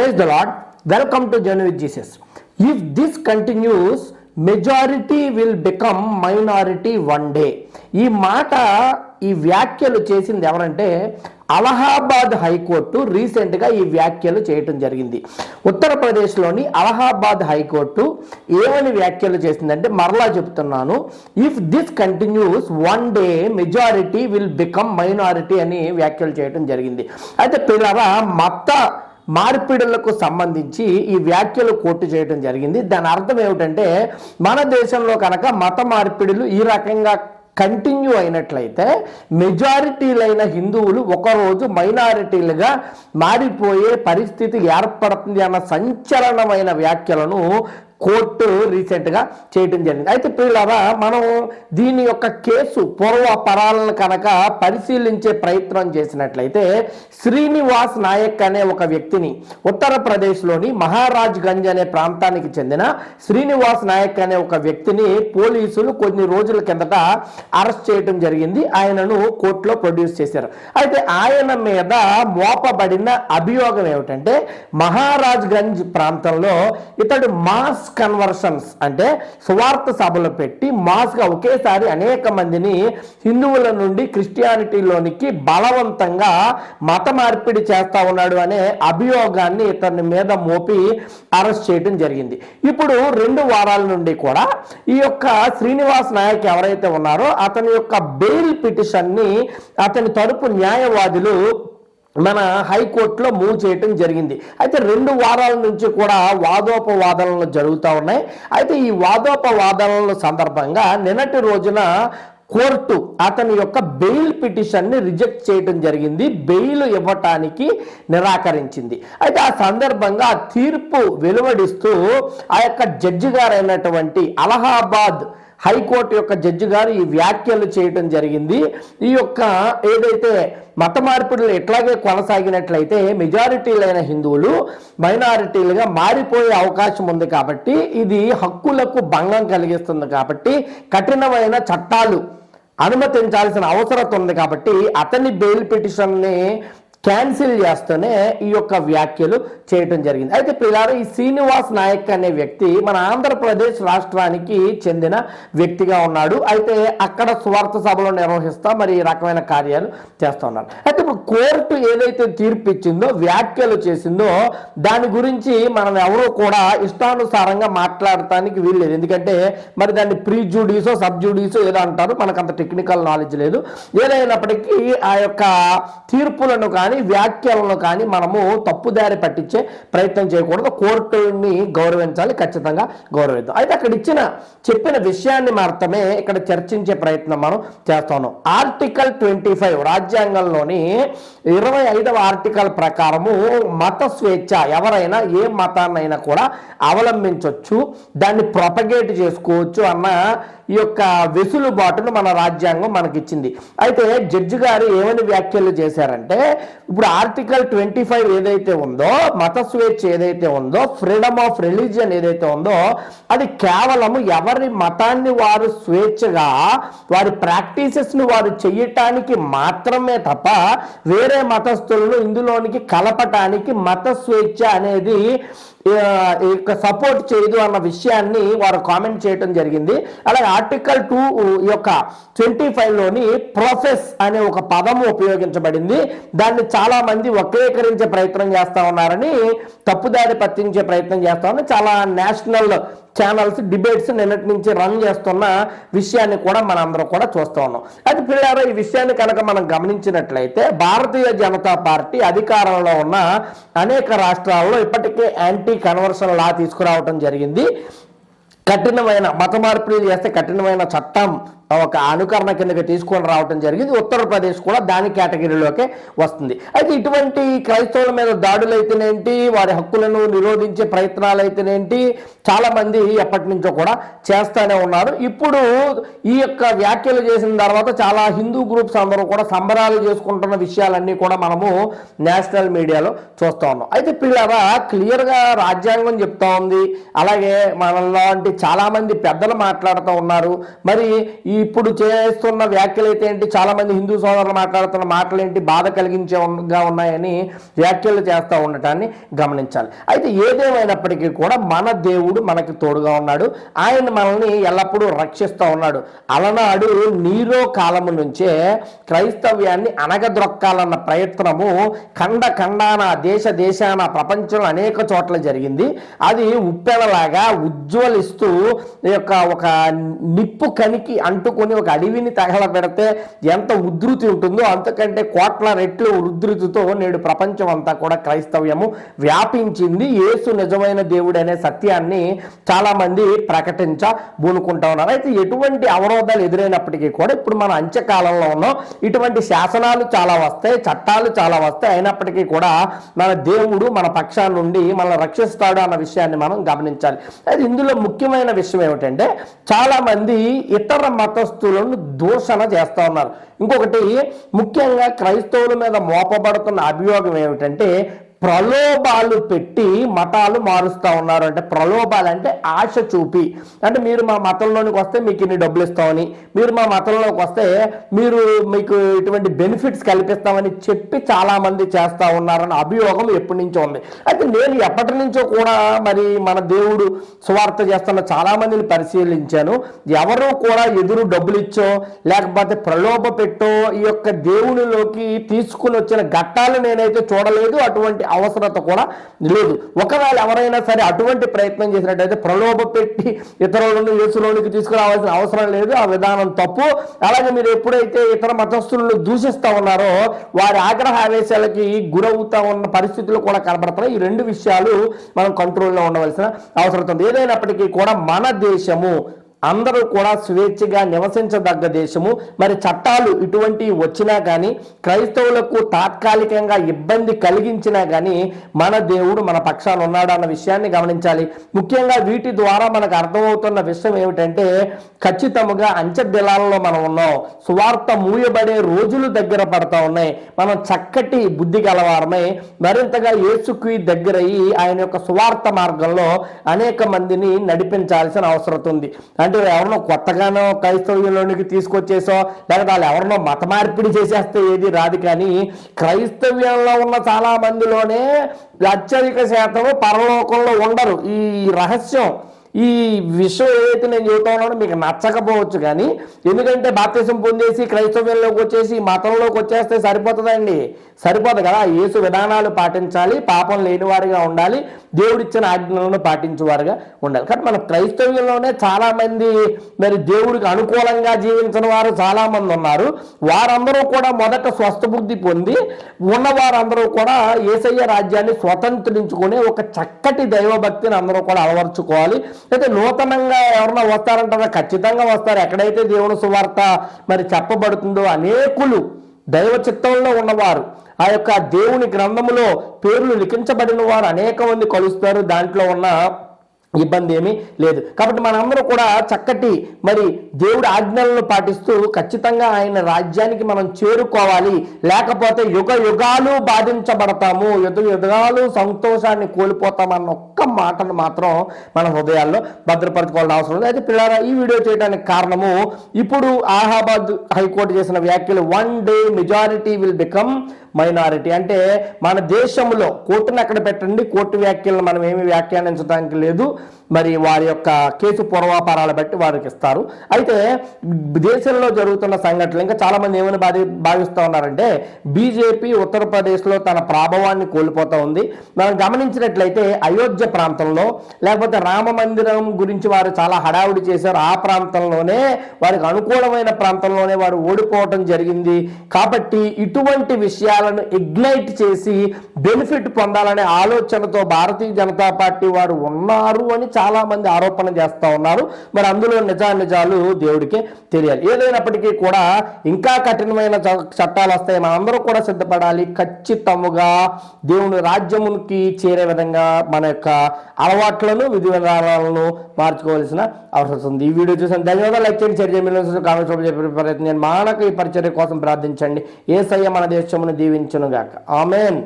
Praise the Lord welcome to journey with Jesus if this continues majority will become minority one day ఈ మాట ఈ వ్యాఖ్యలు చేసింది ఎవరంటే అలహాబాద్ హైకోర్టు రీసెంట్గా ఈ వ్యాఖ్యలు చేయటం జరిగింది. ఉత్తరప్రదేశ్లోని అలహాబాద్ హైకోర్టు ఏమని వ్యాఖ్యలు చేసిందంటే మరలా చెప్తున్నాను. If this continues one day majority will become minority అని వ్యాఖ్యలు చేయటం జరిగింది. అయితే పిల్లల మత మార్పిడులకు సంబంధించి ఈ వ్యాఖ్యలు కోర్టు చేయడం జరిగింది. దాని అర్థం ఏమిటంటే మన దేశంలో కనుక మత మార్పిడులు ఈ రకంగా కంటిన్యూ అయినట్లయితే మెజారిటీలైన హిందువులు ఒకరోజు మైనారిటీలుగా మారిపోయే పరిస్థితి ఏర్పడుతుంది అన్న సంచలనమైన వ్యాఖ్యలను కోర్టు రీసెంట్గా చేయడం జరిగింది. అయితే పిల్లరా మనం దీని యొక్క కేసు పూర్వపరాలను కనుక పరిశీలించే ప్రయత్నం చేసినట్లయితే శ్రీనివాస్ నాయక్ అనే ఒక వ్యక్తిని ఉత్తరప్రదేశ్లోని మహారాజ్ గంజ్ అనే ప్రాంతానికి చెందిన శ్రీనివాస్ నాయక్ అనే ఒక వ్యక్తిని పోలీసులు కొన్ని రోజుల కిందట అరెస్ట్ చేయడం జరిగింది. ఆయనను కోర్టులో ప్రొడ్యూస్ చేశారు. అయితే ఆయన మీద మోపబడిన అభియోగం ఏమిటంటే మహారాజ్ గంజ్ ప్రాంతంలో ఇతడు మాస్ కన్వర్షన్స్ అంటే సువార్త సభలు పెట్టి మాస్గా ఒకేసారి అనేక మందిని హిందువుల నుండి క్రిస్టియానిటీలోనికి బలవంతంగా మత మార్పిడి చేస్తా ఉన్నాడు అనే అభియోగాన్ని ఇతని మీద మోపి అరెస్ట్ చేయడం జరిగింది. ఇప్పుడు రెండు వారాల నుండి కూడా ఈ యొక్క శ్రీనివాస్ నాయక్ ఎవరైతే ఉన్నారో అతని యొక్క బెయిల్ పిటిషన్ని అతని తరపు న్యాయవాదులు మన హైకోర్టులో మూవ్ చేయటం జరిగింది. అయితే రెండు వారాల నుంచి కూడా వాదోపవాదనలు జరుగుతూ ఉన్నాయి. అయితే ఈ వాదోపవాదనల సందర్భంగా నిన్నటి రోజున కోర్టు అతని యొక్క బెయిల్ పిటిషన్ని రిజెక్ట్ చేయడం జరిగింది. బెయిల్ ఇవ్వటానికి నిరాకరించింది. అయితే ఆ సందర్భంగా ఆ తీర్పు వెలువడిస్తూ ఆ యొక్క జడ్జి గారైనటువంటి అలహాబాద్ హైకోర్టు యొక్క జడ్జి గారు ఈ వ్యాఖ్యలు చేయడం జరిగింది. ఈ యొక్క ఏదైతే మత మార్పిడులు ఎట్లాగే కొనసాగినట్లయితే మెజారిటీలైన హిందువులు మైనారిటీలుగా మారిపోయే అవకాశం ఉంది కాబట్టి ఇది హక్కులకు భంగం కలిగిస్తుంది కాబట్టి కఠినమైన చట్టాలు అనుమతించాల్సిన అవసరం ఉంది కాబట్టి అతని బెయిల్ పిటిషన్ని క్యాన్సిల్ చేస్తూనే ఈ యొక్క వ్యాఖ్యలు చేయటం జరిగింది. అయితే పిల్లారు ఈ శ్రీనివాస్ నాయక్ అనే వ్యక్తి మన ఆంధ్రప్రదేశ్ రాష్ట్రానికి చెందిన వ్యక్తిగా ఉన్నాడు. అయితే అక్కడ స్వార్థ సభలు నిర్వహిస్తా మరి ఈ రకమైన కార్యాలు చేస్తూ ఉన్నాడు. అయితే ఇప్పుడు కోర్టు ఏదైతే తీర్పు ఇచ్చిందో వ్యాఖ్యలు చేసిందో దాని గురించి మనం ఎవరూ కూడా ఇష్టానుసారంగా మాట్లాడటానికి వీల్లేదు. ఎందుకంటే మరి దాన్ని ప్రీ జూడీసో సబ్ జూడీసో ఏదో అంటారు. మనకు అంత టెక్నికల్ నాలెడ్జ్ లేదు. ఏదైనప్పటికీ ఆ యొక్క తీర్పులను కానీ కానీ వ్యాఖ్యలను కానీ మనము తప్పుదారి పట్టించే ప్రయత్నం చేయకూడదు. కోర్టుని గౌరవించాలి ఖచ్చితంగా గౌరవిద్దాం. అయితే అక్కడ ఇచ్చిన చెప్పిన విషయాన్ని మాత్రమే ఇక్కడ చర్చించే ప్రయత్నం మనం చేస్తాను. ఆర్టికల్ ట్వంటీ ఫైవ్ రాజ్యాంగంలోని ఇరవై ఐదవ ఆర్టికల్ ప్రకారము మత స్వేచ్ఛ ఎవరైనా ఏ మతాన్నైనా కూడా అవలంబించవచ్చు దాన్ని ప్రొపగేట్ చేసుకోవచ్చు అన్న ఈ యొక్క వెసులుబాటును మన రాజ్యాంగం మనకిచ్చింది. అయితే జడ్జి గారు ఏమని వ్యాఖ్యలు చేశారంటే ఇప్పుడు ఆర్టికల్ ట్వంటీ ఫైవ్ ఏదైతే ఉందో మత స్వేచ్ఛ ఏదైతే ఉందో ఫ్రీడమ్ ఆఫ్ రిలీజియన్ ఏదైతే ఉందో అది కేవలం ఎవరి మతాన్ని వారు స్వేచ్ఛగా వారి ప్రాక్టీసెస్ను వారు చేయటానికి మాత్రమే తప్ప వేరే మతస్థులను ఇందులోనికి కలపటానికి మత స్వేచ్ఛ అనేది సపోర్ట్ చేయదు అన్న విషయాన్ని వారు కామెంట్ చేయడం జరిగింది. అలాగే ఆర్టికల్ టూ యొక్క ట్వంటీ ఫైవ్లోని ప్రొఫెస్ అనే ఒక పదము ఉపయోగించబడింది. దాన్ని చాలా మంది వక్రీకరించే ప్రయత్నం చేస్తా ఉన్నారని తప్పుదారి పట్టించే ప్రయత్నం చేస్తా చాలా నేషనల్ ఛానల్స్ డిబేట్స్ నిన్నటి నుంచి రన్ చేస్తున్న విషయాన్ని కూడా మనందరం కూడా చూస్తూ ఉన్నాం. అయితే పిల్లారా ఈ విషయాన్ని కనుక మనం గమనించినట్లయితే భారతీయ జనతా పార్టీ అధికారంలో ఉన్న అనేక రాష్ట్రాల్లో ఇప్పటికే యాంటీ కన్వర్షన్ లా తీసుకురావడం జరిగింది. కఠినమైన మత మార్పిడి చేస్తే కఠినమైన చట్టం ఒక అనుకరణ కిందకి తీసుకొని రావడం జరిగింది. ఉత్తరప్రదేశ్ కూడా దాని కేటగిరీలోకే వస్తుంది. అయితే ఇటువంటి క్రైస్తవుల మీద దాడులు అయితేనేంటి? వారి హక్కులను నిరోధించే ప్రయత్నాలు అయితేనేంటి? చాలామంది ఎప్పటి నుంచో కూడా చేస్తూనే ఉన్నారు. ఇప్పుడు ఈ యొక్క వ్యాఖ్యలు చేసిన తర్వాత చాలా హిందూ గ్రూప్స్ అందరూ కూడా సంబరాలు చేసుకుంటున్న విషయాలన్నీ కూడా మనము నేషనల్ మీడియాలో చూస్తూ ఉన్నాం. అయితే పిల్లరా క్లియర్గా రాజ్యాంగం చెప్తా ఉంది. అలాగే మనలాంటి చాలామంది పెద్దలు మాట్లాడుతూ ఉన్నారు. మరి ఇప్పుడు చేస్తున్న వ్యాఖ్యలు అయితే ఏంటి? చాలామంది హిందూ సోదరులు మాట్లాడుతున్న మాటలు ఏంటి? బాధ కలిగించేగా ఉన్నాయని వ్యాఖ్యలు చేస్తూ ఉండటాన్ని గమనించాలి. అయితే ఏదేమైనప్పటికీ కూడా మన దేవుడు మనకి తోడుగా ఉన్నాడు. ఆయన మనల్ని ఎల్లప్పుడూ రక్షిస్తూ ఉన్నాడు. అలనాడు నీరో కాలము నుంచే క్రైస్తవ్యాన్ని అనగద్రొక్కాలన్న ప్రయత్నము ఖండ ఖండాన దేశ దేశాన ప్రపంచంలో అనేక చోట్ల జరిగింది. అది ఉప్పెనలాగా ఉజ్వలిస్తూ ఈ యొక్క ఒక నిప్పు కనికి అంటుకొని ఒక అడవిని తగలబెడితే ఎంత ఉధృతి ఉంటుందో అంతకంటే కోట్ల రెట్లు ఉధృతితో నేడు ప్రపంచం అంతా కూడా క్రైస్తవ్యము వ్యాపించింది. యేసు నిజమైన దేవుడనే సత్యాన్ని చాలా మంది ప్రకటించ ఉన్నారు. అయితే ఎటువంటి అవరోధాలు ఎదురైనప్పటికీ కూడా ఇప్పుడు మన అంత్యకాలంలో ఉన్నాం. ఇటువంటి శాసనాలు చాలా వస్తాయి చట్టాలు చాలా వస్తాయి. అయినప్పటికీ కూడా మన దేవుడు మన పక్షాన్ని నుండి మనల్ని రక్షిస్తాడు అన్న విషయాన్ని మనం గమనించాలి. అయితే ఇందులో ముఖ్యమైన విషయం ఏమిటంటే చాలామంది ఇతర మతస్థులను దూషణ చేస్తూ ఉన్నారు. ఇంకొకటి ముఖ్యంగా క్రైస్తవుల మీద మోపబడుతున్న అభియోగం ఏమిటంటే ప్రలోభాలు పెట్టి మతాలు మారుస్తూ ఉన్నారు. అంటే ప్రలోభాలు అంటే ఆశ చూపి. అంటే మీరు మా మతంలోనికి వస్తే మీకు ఇన్ని డబ్బులు ఇస్తామని మీరు మా మతంలోకి వస్తే మీరు మీకు ఇటువంటి బెనిఫిట్స్ కల్పిస్తామని చెప్పి చాలామంది చేస్తూ ఉన్నారన్న అభియోగం ఎప్పటి నుంచో ఉంది. అయితే నేను ఎప్పటి నుంచో కూడా మరి మన దేవుడు సువార్త చేస్తున్న చాలా మందిని పరిశీలించాను. ఎవరు కూడా ఎదురు డబ్బులు ఇచ్చో లేకపోతే ప్రలోభ పెట్టో ఈ యొక్క దేవునిలోకి తీసుకుని వచ్చిన ఘట్టాలు నేనైతే చూడలేదు. అటువంటి అవసరత కూడా లేదు. ఒకవేళ ఎవరైనా సరే అటువంటి ప్రయత్నం చేసినట్టయితే ప్రలోభ పెట్టి ఇతరులను యేసులోనికి తీసుకురావాల్సిన అవసరం లేదు. ఆ విధానం తప్పు. అలాగే మీరు ఎప్పుడైతే ఇతర మతస్థులను దూషిస్తా ఉన్నారో వారి ఆగ్రహ ఆవేశాలకి గురవుతా ఉన్న పరిస్థితులు కూడా కనబడుతున్నాయి ఈ రెండు విషయాలు మనం కంట్రోల్లో ఉండవలసిన అవసరం ఉంది. ఏదైనప్పటికీ కూడా మన దేశము అందరూ కూడా స్వేచ్ఛగా నివసించదగ్గ దేశము. మరి చట్టాలు ఇటువంటివి వచ్చినా కానీ క్రైస్తవులకు తాత్కాలికంగా ఇబ్బంది కలిగించినా కానీ మన దేవుడు మన పక్షాన ఉన్నాడు అన్న విషయాన్ని గమనించాలి. ముఖ్యంగా వీటి ద్వారా మనకు అర్థమవుతున్న విషయం ఏమిటంటే ఖచ్చితంగా అంచెదిలాలలో మనం ఉన్నాం. సువార్త మూయబడే రోజులు దగ్గర పడతా ఉన్నాయి. మనం చక్కటి బుద్ధి గలవారమై. మరింతగా యేసుకి దగ్గరయ్యి ఆయన యొక్క సువార్త మార్గంలో అనేక మందిని నడిపించాల్సిన అవసరం ఉంది. అంటే ఎవరినో కొత్తగానో క్రైస్తవ్యంలోనికి తీసుకొచ్చేసో లేకపోతే వాళ్ళు ఎవరినో మత మార్పిడి చేసేస్తే ఏది రాదు కానీ క్రైస్తవ్యంలో ఉన్న చాలా మందిలోనే అత్యధిక శాతం పరలోకంలో ఉండరు. ఈ రహస్యం ఈ విషయం ఏదైతే నేను చెబుతా ఉన్నానో మీకు నచ్చకపోవచ్చు కానీ ఎందుకంటే బాప్తిసం పొందేసి క్రైస్తవ్యంలోకి వచ్చేసి మతంలోకి వచ్చేస్తే సరిపోతుందండి. సరిపోదు కదా. యేసు విధానాలు పాటించాలి పాపం లేనివారిగా ఉండాలి దేవుడిచ్చిన ఆజ్ఞలను పాటించేవారుగా ఉండాలి. కాబట్టి మన క్రైస్తవ్యంలోనే చాలామంది మరి దేవుడికి అనుకూలంగా జీవించిన వారు చాలామంది ఉన్నారు. వారందరూ కూడా మొదట స్వస్థబుద్ధి పొంది ఉన్న వారందరూ కూడా ఏసయ్య రాజ్యాన్ని స్వతంత్రించుకునే ఒక చక్కటి దైవభక్తిని అందరూ కూడా అలవర్చుకోవాలి. అయితే నూతనంగా ఎవరన్నా వస్తారంటారా? ఖచ్చితంగా వస్తారు. ఎక్కడైతే దేవుని సువార్త మరి చెప్పబడుతుందో అనేకులు దైవ చిత్తంలో ఉన్నవారు ఆ యొక్క దేవుని గ్రంథములో పేర్లు లిఖించబడిన వారు అనేక మంది కలుస్తారు. దాంట్లో ఉన్న ఇబ్బంది ఏమీ లేదు. కాబట్టి మనందరూ కూడా చక్కటి మరి దేవుడి ఆజ్ఞలను పాటిస్తూ ఖచ్చితంగా ఆయన రాజ్యానికి మనం చేరుకోవాలి. లేకపోతే యుగ యుగాలు బాధించబడతాము. యుగ యుగాలు సంతోషాన్ని కోల్పోతామన్న ఒక్క మాటను మాత్రం మన హృదయాల్లో భద్రపరచుకోవాల్సిన అవసరం ఉంది. అయితే పిల్లారా ఈ వీడియో చేయడానికి కారణము ఇప్పుడు అలహాబాద్ హైకోర్టు చేసిన వ్యాఖ్యలు one day majority will become minority. అంటే మన దేశంలో కోర్టును అక్కడ పెట్టండి కోర్టు వ్యాఖ్యలను మనం ఏమి వ్యాఖ్యానించడానికి లేదు మరి వారి యొక్క కేసు పూర్వాపారాలు బట్టి వారికి ఇస్తారు. అయితే దేశంలో జరుగుతున్న సంఘటనలు ఇంకా చాలా మంది ఏమని భావి భావిస్తూ ఉన్నారంటే బీజేపీ ఉత్తరప్రదేశ్లో తన ప్రాభవాన్ని కోల్పోతూ ఉంది. మనం గమనించినట్లయితే అయోధ్య ప్రాంతంలో లేకపోతే రామ మందిరం గురించి వారు చాలా హడావుడి చేశారు. ఆ ప్రాంతంలోనే వారికి అనుకూలమైన ప్రాంతంలోనే వారు ఓడిపోవటం జరిగింది. కాబట్టి ఇటువంటి విషయాలను ఇగ్నైట్ చేసి బెనిఫిట్ పొందాలనే ఆలోచనతో భారతీయ జనతా పార్టీ వారు ఉన్నారు అని చాలా మంది ఆరోపణ చేస్తా ఉన్నారు. మరి అందులో నిజా నిజాలు దేవుడికే తెలియాలి. ఏదైనప్పటికీ కూడా ఇంకా కఠినమైన చ- చట్టాలు వస్తాయి. మనందరూ కూడా సిద్ధపడాలి. ఖచ్చితముగా దేవుని రాజ్యమునికి చేరే విధంగా మన యొక్క అలవాట్లను విధి విధానాలను మార్చుకోవాల్సిన అవసరం ఉంది. ఈ వీడియో చూసిన ధన్యవాదాలు. లైక్ చేయండి షేర్ చేయండి కామెంట్స్ చెప్పే ప్రయత్నం నేను మానక ఈ పరిచర్య కోసం ప్రార్థించండి. ఏ సయ్య మన దేశమును దీవించను గాక ఆమెన్.